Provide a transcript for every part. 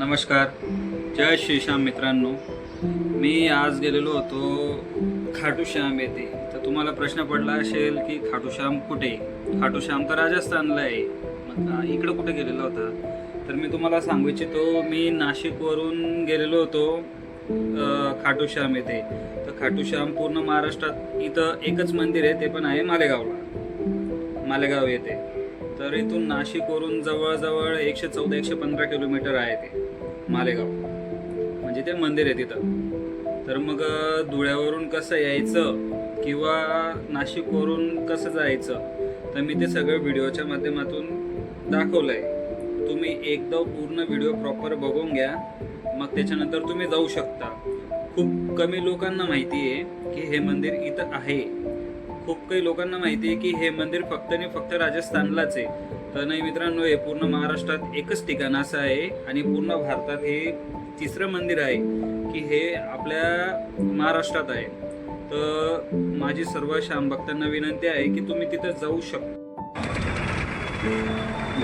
नमस्कार. जय श्रीश्याम मित्रांनो. मी आज गेलेलो होतो खाटूश्याम येथे. तर तुम्हाला प्रश्न पडला असेल की खाटूश्याम कुठे? खाटूश्याम तर राजस्थानला आहे. मग इकडं कुठे गेलेला होता? तर मी तुम्हाला सांगू इच्छितो मी नाशिकवरून गेलेलो होतो खाटूश्याम येथे. तर खाटूश्याम पूर्ण महाराष्ट्रात इथं एकच मंदिर आहे ते पण आहे मालेगावला. मालेगाव येथे. तर इथून नाशिकवरून जवळजवळ एकशे चौदा एकशे पंधरा किलोमीटर आहे ते. मालेगाव. म्हणजे ते मंदिर आहे तिथं. तर मग धुळ्यावरून कसं यायचं किंवा नाशिकवरून कसं जायचं तर मी ते सगळं व्हिडिओच्या माध्यमातून दाखवलं आहे तुम्ही एकदा पूर्ण व्हिडिओ प्रॉपर बघून घ्या. मग त्याच्यानंतर तुम्ही जाऊ शकता. खूप कमी लोकांना माहिती आहे की हे मंदिर इथं आहे. खूप काही लोकांना माहिती आहे की हे मंदिर फक्त आणि फक्त राजस्थानलाच आहे. तर नाही मित्रांनो हे पूर्ण महाराष्ट्रात एकच ठिकाण असं आहे आणि पूर्ण भारतात हे तिसरं मंदिर आहे की हे आपल्या महाराष्ट्रात आहे. तर माझी सर्व श्याम भक्तांना विनंती आहे की तुम्ही तिथं जाऊ शकता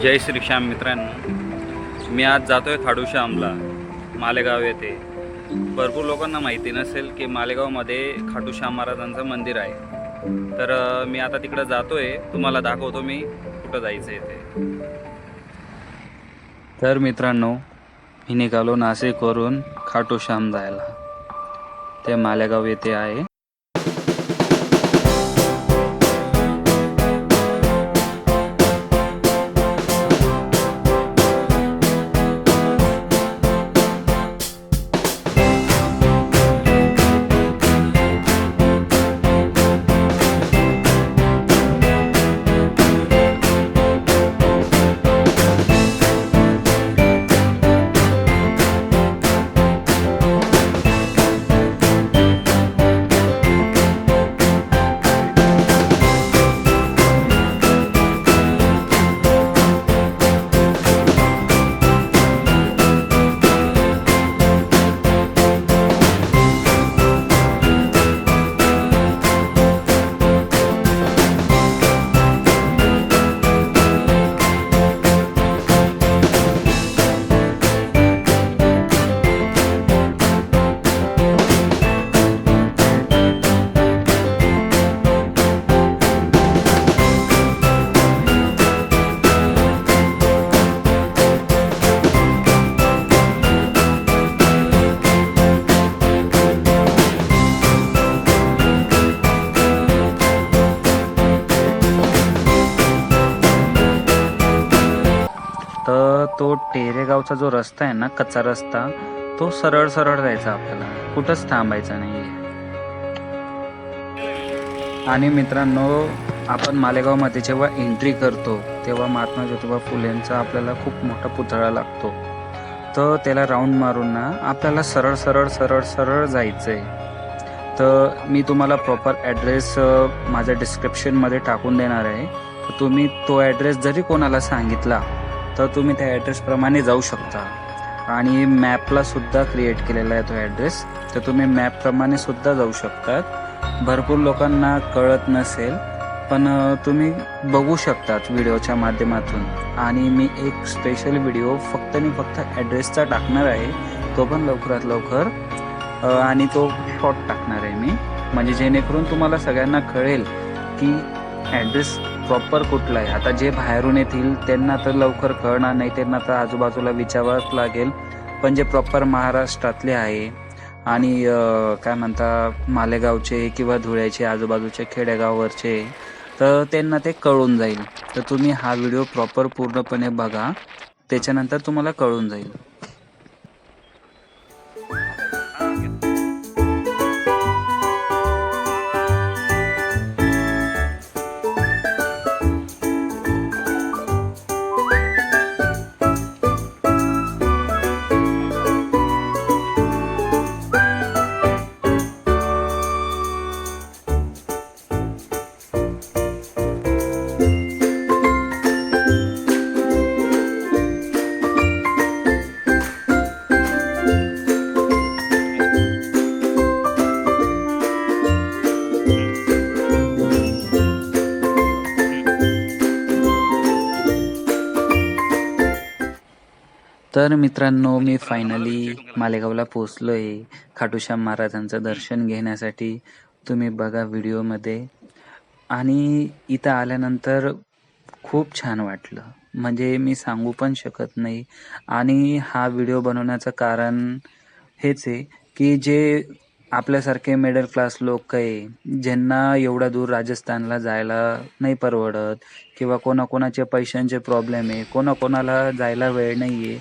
जय श्री श्याम मित्रांनो. मी आज जातोय खाडूश्यामला मालेगाव येथे. भरपूर लोकांना माहिती नसेल की मालेगावमध्ये खाटूश्याम महाराजांचं मंदिर आहे. तर मी आता तिकडं जातोय. तुम्हाला दाखवतो मी. कुठं जायचं आहे ते? तर मित्रांनो मी निघालो नाशिकवरून खाटूश्याम जायला. ते मालेगाव येथे आहे. तो टेरेगावचा जो रस्ता आहे ना कच्चा रस्ता तो सरळ सरळ जायचा आपल्याला. कुठंच थांबायचं नाही आणि मित्रांनो आपण मालेगावमध्ये जेव्हा एंट्री करतो तेव्हा महात्मा ज्योतिबा फुलेंचा आपल्याला खूप मोठा पुतळा लागतो. तर त्याला राऊंड मारून ना आपल्याला सरळ सरळ सरळ सरळ जायचं आहे तर मी तुम्हाला प्रॉपर ॲड्रेस माझ्या डिस्क्रिप्शनमध्ये टाकून देणार आहे. तर तुम्ही तो ॲड्रेस जरी कोणाला सांगितला तर तुम्ही त्या ॲड्रेसप्रमाणे जाऊ शकता. आणि मॅपला सुद्धा क्रिएट केलेला आहे तो ॲड्रेस तर तुम्ही मॅपप्रमाणे सुद्धा जाऊ शकतात. भरपूर लोकांना कळत नसेल पण तुम्ही बघू शकतात व्हिडिओच्या माध्यमातून. आणि मी एक स्पेशल व्हिडिओ फक्त आणि फक्त ॲड्रेसचा टाकणार आहे. तो पण लवकरात लवकर आणि तो शॉर्ट टाकणार आहे मी. म्हणजे जेणेकरून तुम्हाला सगळ्यांना कळेल की ॲड्रेस प्रॉपर कुठला आहे? आता जे बाहेरून येतील त्यांना तर लवकर कळणार नाही त्यांना तर आजूबाजूला विचारावंच लागेल. पण जे प्रॉपर महाराष्ट्रातले आहे आणि काय म्हणता मालेगावचे किंवा धुळ्याचे आजूबाजूचे खेडेगाववरचे तर त्यांना ते कळून जाईल. तर तुम्ही हा व्हिडिओ प्रॉपर पूर्णपणे बघा. त्याच्यानंतर तुम्हाला कळून जाईल. तर मित्रांनो मी फायनली मालेगावला पोचलो आहे खाटूश्याम महाराजांचं दर्शन घेण्यासाठी तुम्ही बघा व्हिडिओमध्ये. आणि इथं आल्यानंतर खूप छान वाटलं. म्हणजे मी सांगू पण शकत नाही. आणि हा व्हिडिओ बनवण्याचं कारण हेच आहे की जे आपल्यासारखे मिडल क्लास लोक आहे ज्यांना एवढ्या दूर राजस्थानला जायला नाही परवडत किंवा कोणाकोणाचे पैशांचे प्रॉब्लेम आहे कोणाकोणाला जायला वेळ नाही आहे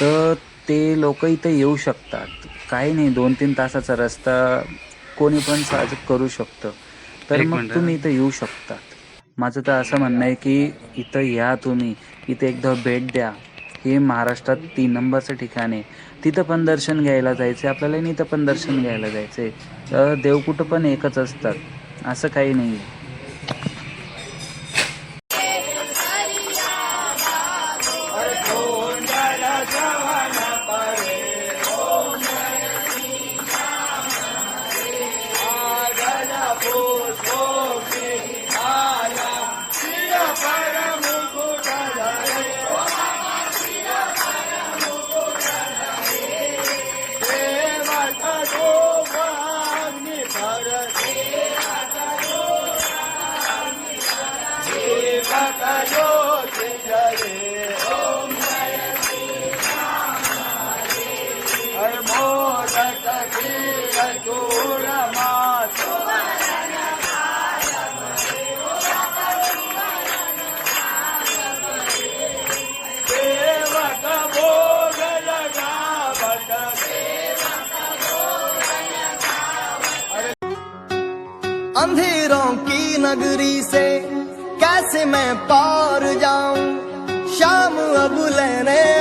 तर ते लोक इथं येऊ शकतात. काही नाही दोन तीन तासाचा रस्ता कोणी पण सहज करू शकतं. तर मग. तुम्ही इथं येऊ शकतात. माझं तर असं म्हणणं आहे की इथं या तुम्ही. इथं एकदा भेट द्या. हे महाराष्ट्रात तीन नंबरचं ठिकाण आहे. तिथं पण दर्शन घ्यायला जायचं आपल्याला आणि इथं पण दर्शन घ्यायला जायचं आहे देव कुठं पण एकच असतात. असं काही नाही आहे अंधेरों की नगरी से कैसे मैं पार जाऊँ? शाम अब लेने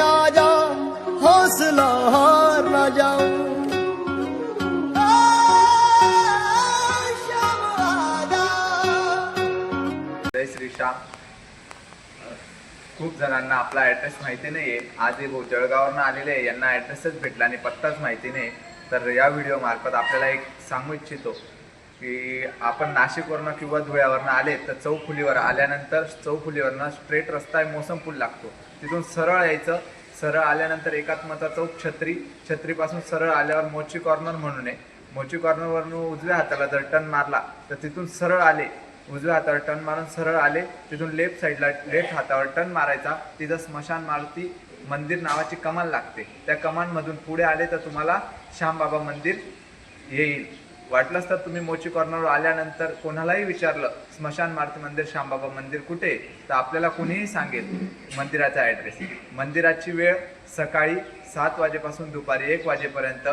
खूप जणांना आपला ॲड्रेस माहिती नाही आहे आज हे भाऊ जळगाववरनं आलेले आहे. यांना ॲड्रेसच भेटला आणि पत्ताच माहिती नाही. तर या व्हिडिओमार्फत आपल्याला एक सांगू इच्छितो की आपण नाशिकवरनं किंवा धुळ्यावरनं आले तर चौफुलीवर आल्यानंतर चौफुलीवरनं स्ट्रेट रस्ता आहे मोसम पूल लागतो. तिथून सरळ यायचं. सरळ आल्यानंतर एकात्मता चौक छत्री. छत्रीपासून सरळ आल्यावर मोची कॉर्नर म्हणून आहे. मोची कॉर्नरवरून उजव्या हाताला जर टर्न मारला तर तिथून सरळ आले. उजव्या हातावर टर्न मारून सरळ आले. तिथून लेफ्ट साईडला लेफ्ट हातावर टर्न मारायचा. तिथं स्मशान मारुती मंदिर नावाची कमान लागते. त्या कमानमधून पुढे आले तर तुम्हाला श्यामबाबा मंदिर येईल. वाटलंच तर तुम्ही मोची कॉर्नरवर आल्यानंतर कोणालाही विचारलं स्मशान मारुती मंदिर श्यामबाबा मंदिर कुठे? आहे? तर आपल्याला कुणीही सांगेल मंदिराचा ॲड्रेस मंदिराची वेळ सकाळी सात वाजेपासून दुपारी एक वाजेपर्यंत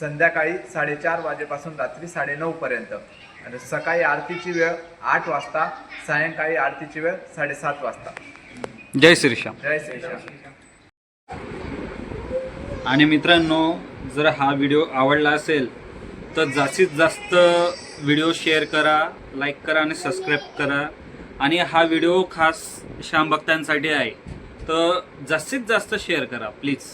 संध्याकाळी साडेचार वाजेपासून रात्री साडेनऊपर्यंत आणि सकाळी आरतीची वेळ आठ वाजता सायंकाळी आरतीची वेळ साडेसात वाजता. जय श्रीश्याम जय श्रीराम आणि मित्रांनो जर हा व्हिडिओ आवडला असेल तर जास्तीत जास्त व्हिडिओ शेअर करा लाईक करा आणि सबस्क्राईब करा. आणि हा व्हिडिओ खास श्याम भक्तांसाठी आहे. तर जास्तीत जास्त शेअर करा प्लीज.